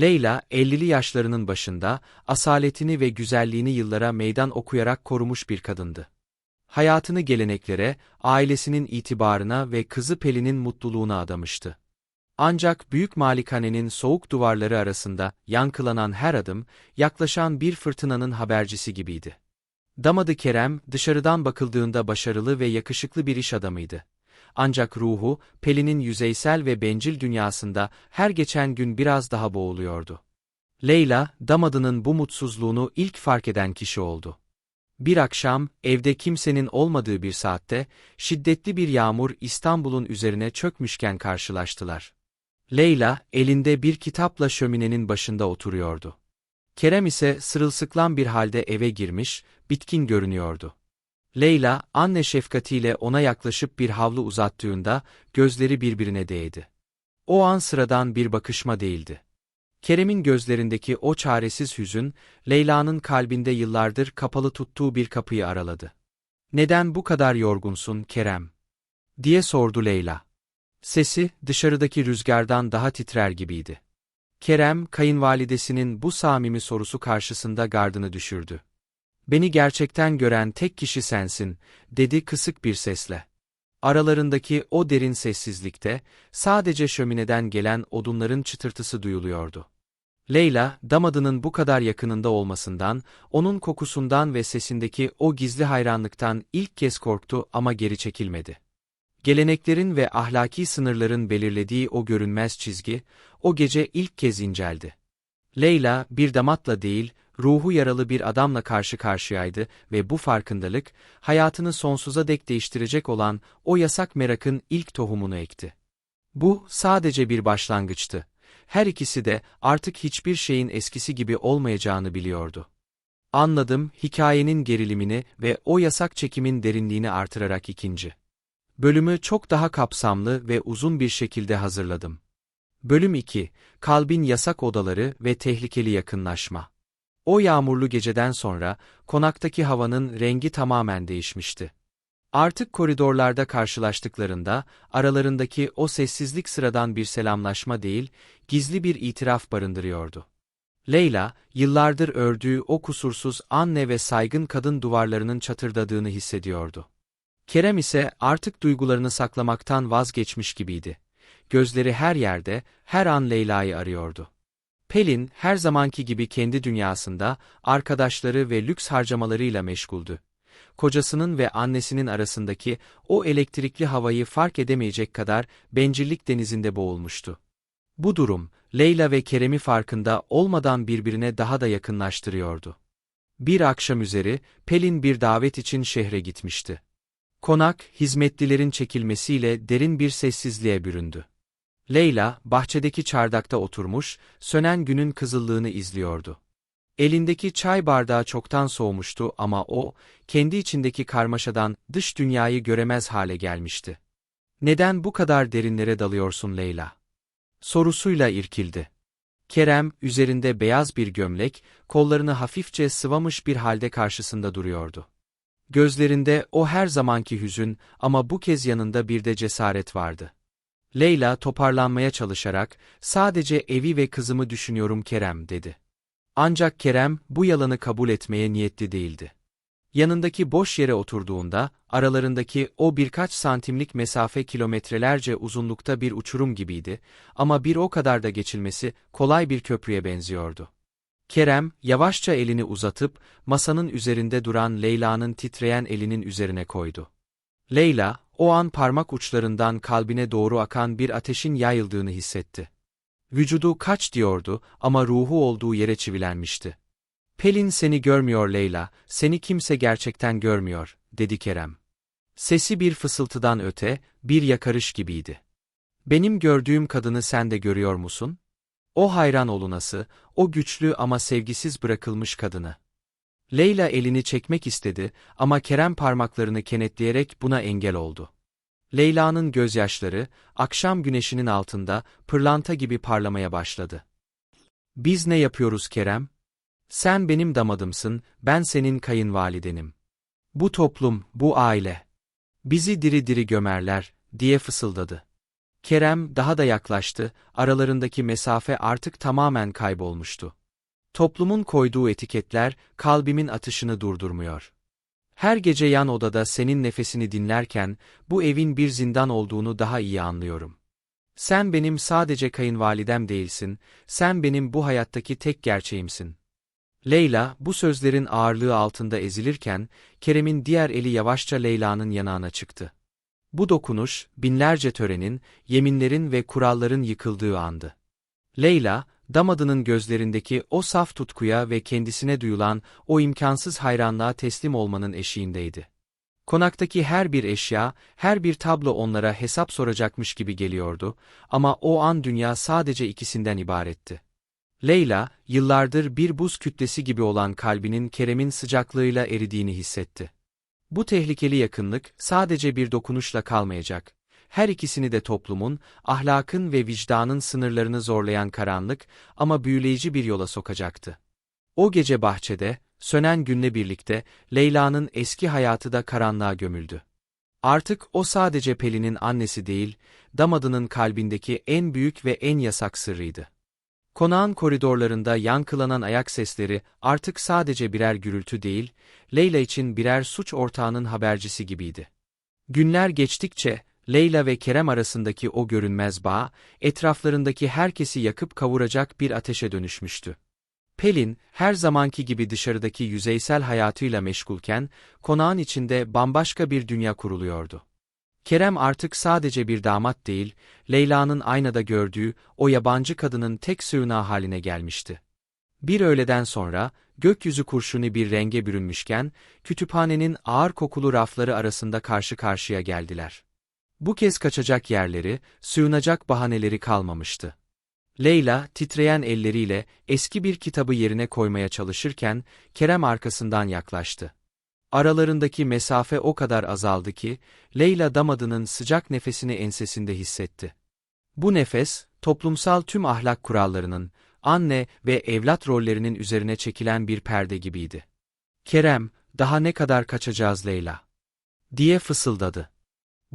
Leyla, 50'li yaşlarının başında, asaletini ve güzelliğini yıllara meydan okuyarak korumuş bir kadındı. Hayatını geleneklere, ailesinin itibarına ve kızı Pelin'in mutluluğuna adamıştı. Ancak büyük malikanenin soğuk duvarları arasında yankılanan her adım, yaklaşan bir fırtınanın habercisi gibiydi. Damadı Kerem, dışarıdan bakıldığında başarılı ve yakışıklı bir iş adamıydı. Ancak ruhu, Pelin'in yüzeysel ve bencil dünyasında her geçen gün biraz daha boğuluyordu. Leyla, damadının bu mutsuzluğunu ilk fark eden kişi oldu. Bir akşam, evde kimsenin olmadığı bir saatte, şiddetli bir yağmur İstanbul'un üzerine çökmüşken karşılaştılar. Leyla, elinde bir kitapla şöminenin başında oturuyordu. Kerem ise sırılsıklam bir halde eve girmiş, bitkin görünüyordu. Leyla, anne şefkatiyle ona yaklaşıp bir havlu uzattığında, gözleri birbirine değdi. O an sıradan bir bakışma değildi. Kerem'in gözlerindeki o çaresiz hüzün, Leyla'nın kalbinde yıllardır kapalı tuttuğu bir kapıyı araladı. Neden bu kadar yorgunsun, Kerem? diye sordu Leyla. Sesi, dışarıdaki rüzgardan daha titrer gibiydi. Kerem, kayınvalidesinin bu samimi sorusu karşısında gardını düşürdü. Beni gerçekten gören tek kişi sensin, dedi kısık bir sesle. Aralarındaki o derin sessizlikte, sadece şömineden gelen odunların çıtırtısı duyuluyordu. Leyla, damadının bu kadar yakınında olmasından, onun kokusundan ve sesindeki o gizli hayranlıktan ilk kez korktu ama geri çekilmedi. Geleneklerin ve ahlaki sınırların belirlediği o görünmez çizgi, o gece ilk kez inceldi. Leyla, bir damatla değil, ruhu yaralı bir adamla karşı karşıyaydı ve bu farkındalık, hayatını sonsuza dek değiştirecek olan o yasak merakın ilk tohumunu ekti. Bu, sadece bir başlangıçtı. Her ikisi de artık hiçbir şeyin eskisi gibi olmayacağını biliyordu. Anladım, hikayenin gerilimini ve o yasak çekimin derinliğini artırarak ikinci. Bölümü çok daha kapsamlı ve uzun bir şekilde hazırladım. Bölüm 2, Kalbin Yasak Odaları ve Tehlikeli Yakınlaşma. O yağmurlu geceden sonra, konaktaki havanın rengi tamamen değişmişti. Artık koridorlarda karşılaştıklarında, aralarındaki o sessizlik sıradan bir selamlaşma değil, gizli bir itiraf barındırıyordu. Leyla, yıllardır ördüğü o kusursuz anne ve saygın kadın duvarlarının çatırdadığını hissediyordu. Kerem ise artık duygularını saklamaktan vazgeçmiş gibiydi. Gözleri her yerde, her an Leyla'yı arıyordu. Pelin, her zamanki gibi kendi dünyasında, arkadaşları ve lüks harcamalarıyla meşguldü. Kocasının ve annesinin arasındaki o elektrikli havayı fark edemeyecek kadar bencillik denizinde boğulmuştu. Bu durum, Leyla ve Kerem'i farkında olmadan birbirine daha da yakınlaştırıyordu. Bir akşam üzeri, Pelin bir davet için şehre gitmişti. Konak, hizmetlilerin çekilmesiyle derin bir sessizliğe büründü. Leyla, bahçedeki çardakta oturmuş, sönen günün kızıllığını izliyordu. Elindeki çay bardağı çoktan soğumuştu ama o, kendi içindeki karmaşadan dış dünyayı göremez hale gelmişti. Neden bu kadar derinlere dalıyorsun Leyla? Sorusuyla irkildi. Kerem, üzerinde beyaz bir gömlek, kollarını hafifçe sıvamış bir halde karşısında duruyordu. Gözlerinde o her zamanki hüzün ama bu kez yanında bir de cesaret vardı. Leyla toparlanmaya çalışarak, sadece evi ve kızımı düşünüyorum Kerem dedi. Ancak Kerem bu yalanı kabul etmeye niyetli değildi. Yanındaki boş yere oturduğunda, aralarındaki o birkaç santimlik mesafe kilometrelerce uzunlukta bir uçurum gibiydi ama bir o kadar da geçilmesi kolay bir köprüye benziyordu. Kerem, yavaşça elini uzatıp, masanın üzerinde duran Leyla'nın titreyen elinin üzerine koydu. Leyla, o an parmak uçlarından kalbine doğru akan bir ateşin yayıldığını hissetti. Vücudu kaç diyordu ama ruhu olduğu yere çivilenmişti. Pelin seni görmüyor Leyla, seni kimse gerçekten görmüyor, dedi Kerem. Sesi bir fısıltıdan öte, bir yakarış gibiydi. Benim gördüğüm kadını sen de görüyor musun? O hayran olunası, o güçlü ama sevgisiz bırakılmış kadını. Leyla elini çekmek istedi ama Kerem parmaklarını kenetleyerek buna engel oldu. Leyla'nın gözyaşları, akşam güneşinin altında pırlanta gibi parlamaya başladı. Biz ne yapıyoruz Kerem? Sen benim damadımsın, ben senin kayınvalidenim. Bu toplum, bu aile. Bizi diri diri gömerler, diye fısıldadı. Kerem daha da yaklaştı, aralarındaki mesafe artık tamamen kaybolmuştu. Toplumun koyduğu etiketler kalbimin atışını durdurmuyor. Her gece yan odada senin nefesini dinlerken bu evin bir zindan olduğunu daha iyi anlıyorum. Sen benim sadece kayınvalidem değilsin, sen benim bu hayattaki tek gerçeğimsin. Leyla, bu sözlerin ağırlığı altında ezilirken, Kerem'in diğer eli yavaşça Leyla'nın yanağına çıktı. Bu dokunuş, binlerce törenin, yeminlerin ve kuralların yıkıldığı andı. Leyla, damadının gözlerindeki o saf tutkuya ve kendisine duyulan o imkansız hayranlığa teslim olmanın eşiğindeydi. Konaktaki her bir eşya, her bir tablo onlara hesap soracakmış gibi geliyordu ama o an dünya sadece ikisinden ibaretti. Leyla, yıllardır bir buz kütlesi gibi olan kalbinin Kerem'in sıcaklığıyla eridiğini hissetti. Bu tehlikeli yakınlık sadece bir dokunuşla kalmayacak. Her ikisini de toplumun, ahlakın ve vicdanın sınırlarını zorlayan karanlık ama büyüleyici bir yola sokacaktı. O gece bahçede, sönen günle birlikte Leyla'nın eski hayatı da karanlığa gömüldü. Artık o sadece Pelin'in annesi değil, damadının kalbindeki en büyük ve en yasak sırrıydı. Konağın koridorlarında yankılanan ayak sesleri artık sadece birer gürültü değil, Leyla için birer suç ortağının habercisi gibiydi. Günler geçtikçe, Leyla ve Kerem arasındaki o görünmez bağ, etraflarındaki herkesi yakıp kavuracak bir ateşe dönüşmüştü. Pelin, her zamanki gibi dışarıdaki yüzeysel hayatıyla meşgulken, konağın içinde bambaşka bir dünya kuruluyordu. Kerem artık sadece bir damat değil, Leyla'nın aynada gördüğü o yabancı kadının tek sığınağı haline gelmişti. Bir öğleden sonra, gökyüzü kurşuni bir renge bürünmüşken, kütüphanenin ağır kokulu rafları arasında karşı karşıya geldiler. Bu kez kaçacak yerleri, sığınacak bahaneleri kalmamıştı. Leyla, titreyen elleriyle eski bir kitabı yerine koymaya çalışırken, Kerem arkasından yaklaştı. Aralarındaki mesafe o kadar azaldı ki, Leyla damadının sıcak nefesini ensesinde hissetti. Bu nefes, toplumsal tüm ahlak kurallarının, anne ve evlat rollerinin üzerine çekilen bir perde gibiydi. Kerem, daha ne kadar kaçacağız Leyla? diye fısıldadı.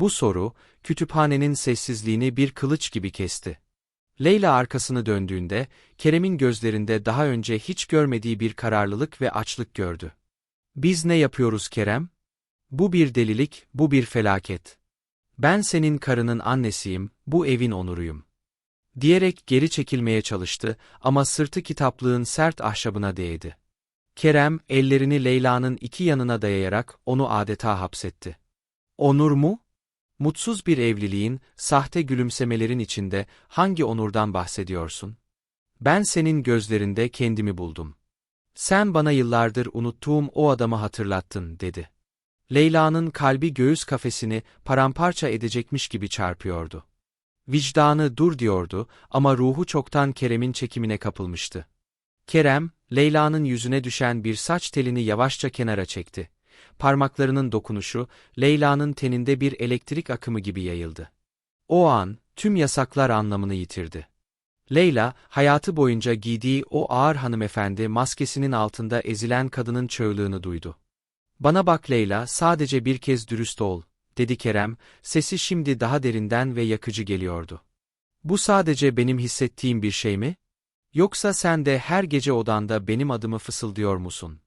Bu soru, kütüphanenin sessizliğini bir kılıç gibi kesti. Leyla arkasını döndüğünde, Kerem'in gözlerinde daha önce hiç görmediği bir kararlılık ve açlık gördü. Biz ne yapıyoruz Kerem? Bu bir delilik, bu bir felaket. Ben senin karının annesiyim, bu evin onuruyum. Diyerek geri çekilmeye çalıştı ama sırtı kitaplığın sert ahşabına değdi. Kerem, ellerini Leyla'nın iki yanına dayayarak onu adeta hapsetti. Onur mu? Mutsuz bir evliliğin, sahte gülümsemelerin içinde hangi onurdan bahsediyorsun? Ben senin gözlerinde kendimi buldum. Sen bana yıllardır unuttuğum o adamı hatırlattın, dedi. Leyla'nın kalbi göğüs kafesini paramparça edecekmiş gibi çarpıyordu. Vicdanı dur diyordu ama ruhu çoktan Kerem'in çekimine kapılmıştı. Kerem, Leyla'nın yüzüne düşen bir saç telini yavaşça kenara çekti. Parmaklarının dokunuşu, Leyla'nın teninde bir elektrik akımı gibi yayıldı. O an, tüm yasaklar anlamını yitirdi. Leyla, hayatı boyunca giydiği o ağır hanımefendi maskesinin altında ezilen kadının çığlığını duydu. Bana bak Leyla, sadece bir kez dürüst ol, dedi Kerem, sesi şimdi daha derinden ve yakıcı geliyordu. Bu sadece benim hissettiğim bir şey mi? Yoksa sen de her gece odanda benim adımı fısıldıyor musun?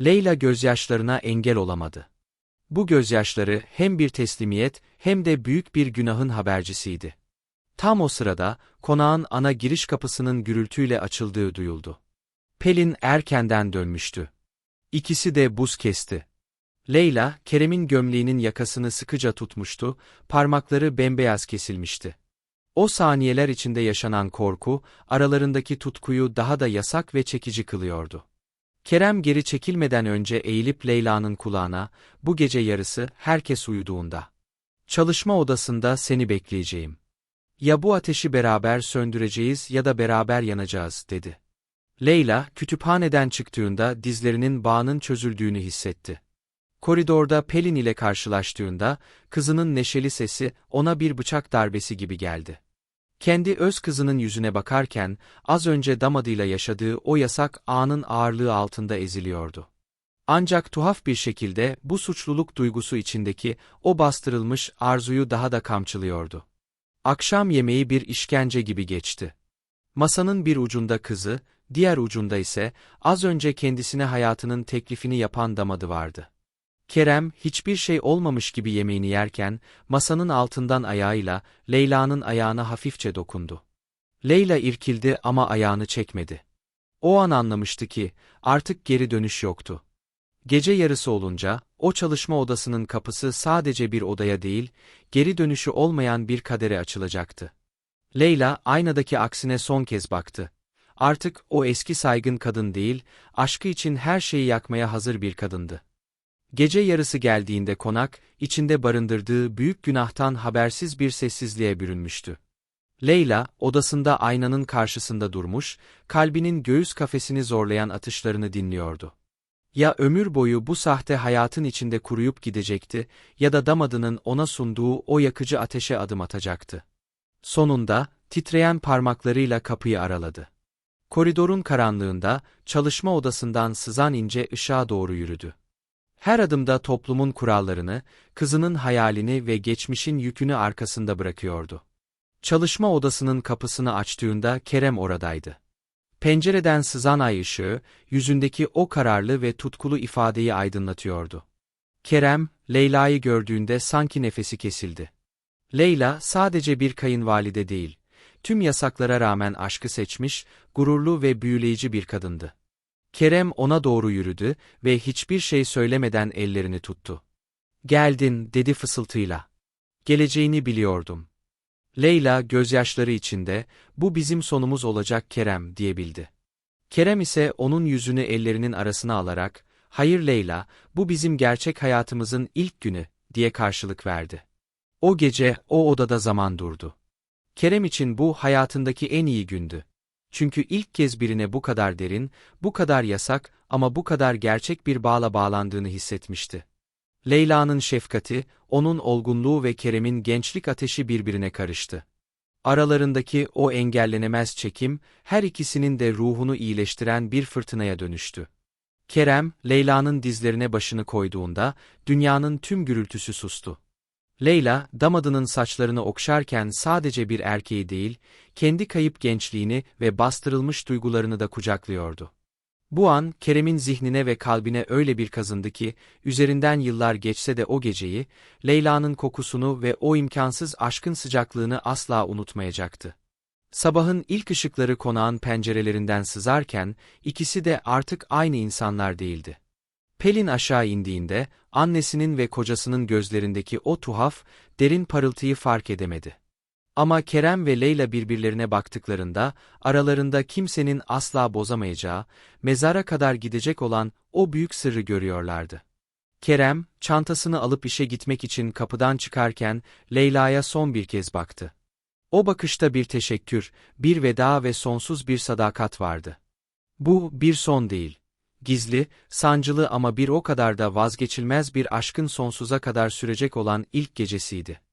Leyla gözyaşlarına engel olamadı. Bu gözyaşları hem bir teslimiyet hem de büyük bir günahın habercisiydi. Tam o sırada, konağın ana giriş kapısının gürültüyle açıldığı duyuldu. Pelin erkenden dönmüştü. İkisi de buz kesti. Leyla, Kerem'in gömleğinin yakasını sıkıca tutmuştu, parmakları bembeyaz kesilmişti. O saniyeler içinde yaşanan korku, aralarındaki tutkuyu daha da yasak ve çekici kılıyordu. Kerem geri çekilmeden önce eğilip Leyla'nın kulağına, bu gece yarısı herkes uyuduğunda. Çalışma odasında seni bekleyeceğim. Ya bu ateşi beraber söndüreceğiz ya da beraber yanacağız, dedi. Leyla, kütüphaneden çıktığında dizlerinin bağının çözüldüğünü hissetti. Koridorda Pelin ile karşılaştığında, kızının neşeli sesi ona bir bıçak darbesi gibi geldi. Kendi öz kızının yüzüne bakarken, az önce damadıyla yaşadığı o yasak anın ağırlığı altında eziliyordu. Ancak tuhaf bir şekilde bu suçluluk duygusu içindeki o bastırılmış arzuyu daha da kamçılıyordu. Akşam yemeği bir işkence gibi geçti. Masanın bir ucunda kızı, diğer ucunda ise az önce kendisine hayatının teklifini yapan damadı vardı. Kerem, hiçbir şey olmamış gibi yemeğini yerken, masanın altından ayağıyla Leyla'nın ayağına hafifçe dokundu. Leyla irkildi ama ayağını çekmedi. O an anlamıştı ki, artık geri dönüş yoktu. Gece yarısı olunca, o çalışma odasının kapısı sadece bir odaya değil, geri dönüşü olmayan bir kadere açılacaktı. Leyla, aynadaki aksine son kez baktı. Artık o eski saygın kadın değil, aşkı için her şeyi yakmaya hazır bir kadındı. Gece yarısı geldiğinde konak, içinde barındırdığı büyük günahtan habersiz bir sessizliğe bürünmüştü. Leyla, odasında aynanın karşısında durmuş, kalbinin göğüs kafesini zorlayan atışlarını dinliyordu. Ya ömür boyu bu sahte hayatın içinde kuruyup gidecekti ya da damadının ona sunduğu o yakıcı ateşe adım atacaktı. Sonunda, titreyen parmaklarıyla kapıyı araladı. Koridorun karanlığında, çalışma odasından sızan ince ışığa doğru yürüdü. Her adımda toplumun kurallarını, kızının hayalini ve geçmişin yükünü arkasında bırakıyordu. Çalışma odasının kapısını açtığında Kerem oradaydı. Pencereden sızan ay ışığı, yüzündeki o kararlı ve tutkulu ifadeyi aydınlatıyordu. Kerem, Leyla'yı gördüğünde sanki nefesi kesildi. Leyla sadece bir kayınvalide değil, tüm yasaklara rağmen aşkı seçmiş, gururlu ve büyüleyici bir kadındı. Kerem ona doğru yürüdü ve hiçbir şey söylemeden ellerini tuttu. Geldin, dedi fısıltıyla. Geleceğini biliyordum. Leyla gözyaşları içinde, bu bizim sonumuz olacak Kerem diyebildi. Kerem ise onun yüzünü ellerinin arasına alarak, hayır Leyla, bu bizim gerçek hayatımızın ilk günü, diye karşılık verdi. O gece, o odada zaman durdu. Kerem için bu hayatındaki en iyi gündü. Çünkü ilk kez birine bu kadar derin, bu kadar yasak ama bu kadar gerçek bir bağla bağlandığını hissetmişti. Leyla'nın şefkati, onun olgunluğu ve Kerem'in gençlik ateşi birbirine karıştı. Aralarındaki o engellenemez çekim, her ikisinin de ruhunu iyileştiren bir fırtınaya dönüştü. Kerem, Leyla'nın dizlerine başını koyduğunda, dünyanın tüm gürültüsü sustu. Leyla, damadının saçlarını okşarken sadece bir erkeği değil, kendi kayıp gençliğini ve bastırılmış duygularını da kucaklıyordu. Bu an, Kerem'in zihnine ve kalbine öyle bir kazındı ki, üzerinden yıllar geçse de o geceyi, Leyla'nın kokusunu ve o imkansız aşkın sıcaklığını asla unutmayacaktı. Sabahın ilk ışıkları konağın pencerelerinden sızarken, ikisi de artık aynı insanlar değildi. Pelin aşağı indiğinde, annesinin ve kocasının gözlerindeki o tuhaf, derin parıltıyı fark edemedi. Ama Kerem ve Leyla birbirlerine baktıklarında, aralarında kimsenin asla bozamayacağı, mezara kadar gidecek olan o büyük sırrı görüyorlardı. Kerem, çantasını alıp işe gitmek için kapıdan çıkarken, Leyla'ya son bir kez baktı. O bakışta bir teşekkür, bir veda ve sonsuz bir sadakat vardı. Bu, bir son değil. Gizli, sancılı ama bir o kadar da vazgeçilmez bir aşkın sonsuza kadar sürecek olan ilk gecesiydi.